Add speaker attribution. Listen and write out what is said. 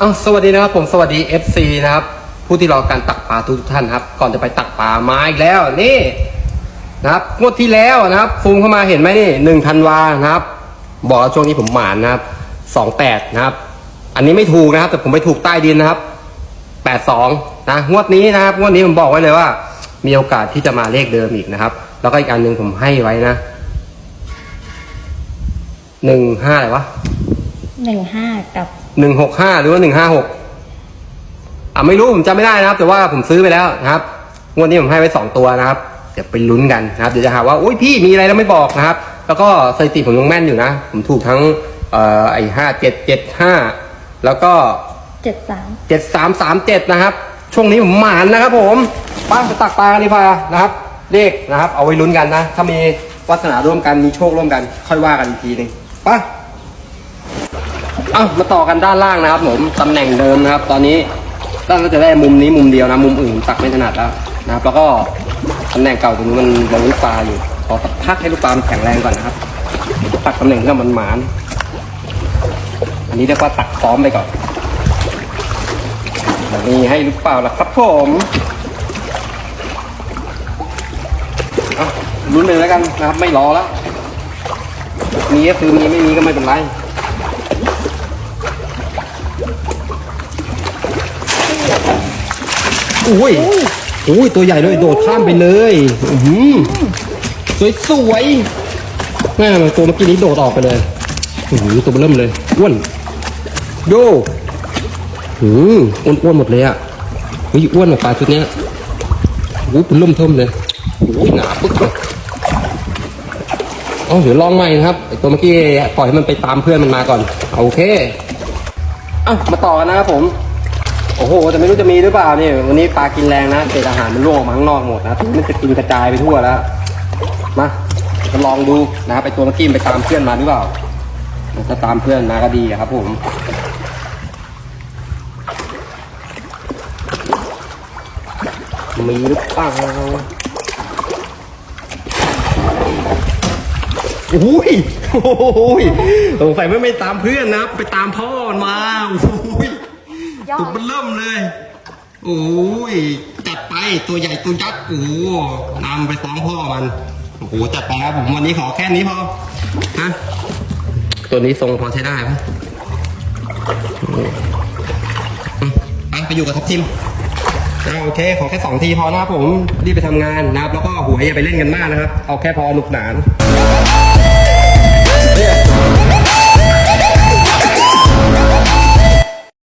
Speaker 1: อ้าวสวัสดีนะครับผมสวัสดี FC นะครับ ผู้ที่รอการตักปลาทุกท่านครับ ก่อนจะไปตักปลามาอีกแล้วนี่นะครับงวดที่แล้วนะครับฟูมเข้ามาเห็นไหมนี่หนึ่งธันวานะครับ บอกว่าช่วงนี้ผมหมานนะครับสองแปดนะครับ อันนี้ไม่ถูกนะครับ แต่ผมไปถูกใต้ดินนะครับแปดสองนะงวดนี้นะครับงวดนี้ผมบอกไว้เลยว่า มีโอกาสที่จะมาเลขเดิมอีกนะครับ แล้วก็อีกอันหนึ่งผมให้ไว้นะหนึ่งห้าอะไรวะ
Speaker 2: หนึ่งห้ากับ
Speaker 1: หนึ่งหกห้าหรือว่าหนึ่งห้าหกอะไม่รู้ผมจำไม่ได้นะครับ แต่ว่าผมซื้อไปแล้วนะครับงวดนี้ผมให้ไว้สองตัวนะครับเดี๋ยวไปลุ้นกันนะครับเดี๋ยวจะหาว่าอุ้ยพี่มีอะไรแล้วไม่บอกนะครับ แล้วก็สถิติผมยังแม่นอยู่นะ ผมถูกทั้งเอ่อไอ้ห้าเจ็ดเจ็ดห้าแล้วก็
Speaker 2: เจ็ดสาม
Speaker 1: เจ็ดสามสามเจ็ดนะครับ ช่วงนี้ผมหมานนะครับ ผมไป้าไปตักปลากันดีกว่านะครับ เลขนะครับ เอาไว้ลุ้นกันนะ ถ้ามีวาสนาร่วมกันมีโชคร่วมกัน ค่อยว่ากันอีกทีหนึ่งไป้าเอามาต่อกันด้านล่างนะครับ ผมตำแหน่งเดิมนะครับ ตอนนี้ด้านก็จะได้มุมนี้มุมเดียวนะ มุมอื่นตักไม่ถนัดแล้วนะครับ แล้วก็ตำแหน่งเก่าตรงนี้มันลงลูกปลาอยู่ขอสักพักให้ลูกปลามันแข็งแรงก่อนนะครับจะตักตำแหน่งที่มันหมานอันนี้เรียกว่าตักซ้อมไปก่อนนี้ให้ลูกเปล่าละครับผมอลุ้นเลยแล้วกันนะครับ ไม่รอแล้วมีก็คือมีไม่มีก็ไม่เป็นไร อุ้ยอุ้ยตัวใหญ่ด้วยโดดข้ามไปเลยอือหือสวยสวยๆแม่ตัวเมื่อกี้นี้โดดออกไปเลยโอ้โหตัวเบอเริ่มเลยอ้วนโยหืมอ้วนอ้วนๆหมดเลยอะเฮ้ยอ้วนกว่าปลาชุดเนี้ยโอ้โหเป็นเริ่มเทิมเลยโอ้ยหนาปึ๊กเลยเอาเดี๋ยวลองใหม่นะครับไอตัวเมื่อกี้ปล่อยให้มันไปตามเพื่อนมันมาก่อนโอเคอะมาต่อกันนะครับผม โอ้โหแต่ไม่รู้จะมีหรือเปล่าเนี่ยวันนี้ปลากินแรงนะเศษอาหารมันร่วงออกมาข้างนอกหมดนะมันจะกินกระจายไปทั่วแล้วมาจะลองดูนะครับไปตัวเมื่อกี้มันไปตามเพื่อนมาหรือเปล่าถ้าตามเพื่อนมาก็ดีครับผมมีหรือเปล่าโอ้ยโอ้ยสงสัยไม่ไม่ตามเพื่อนนะ ไปตามพ่อมันมาโอ้ ยตัวมันเริ่มเลย โอ้ย จัดไปตัวใหญ่ตัวยักษ์โอ้โหนำไปฟ้องพ่อมัน โอ้โหจัดไปครับผมวันนี้ขอแค่นี้พอฮะตัวนี้ทรงพอใช้ได้ไหมไปไปอยู่กับทัพทีมอ่าโอเค ขอแค่สองทีพอนะครับผม รีบไปทำงานนะครับ แล้วก็หวยอย่าไปเล่นกันมากนะครับ เอาแค่พอหนุกหนาน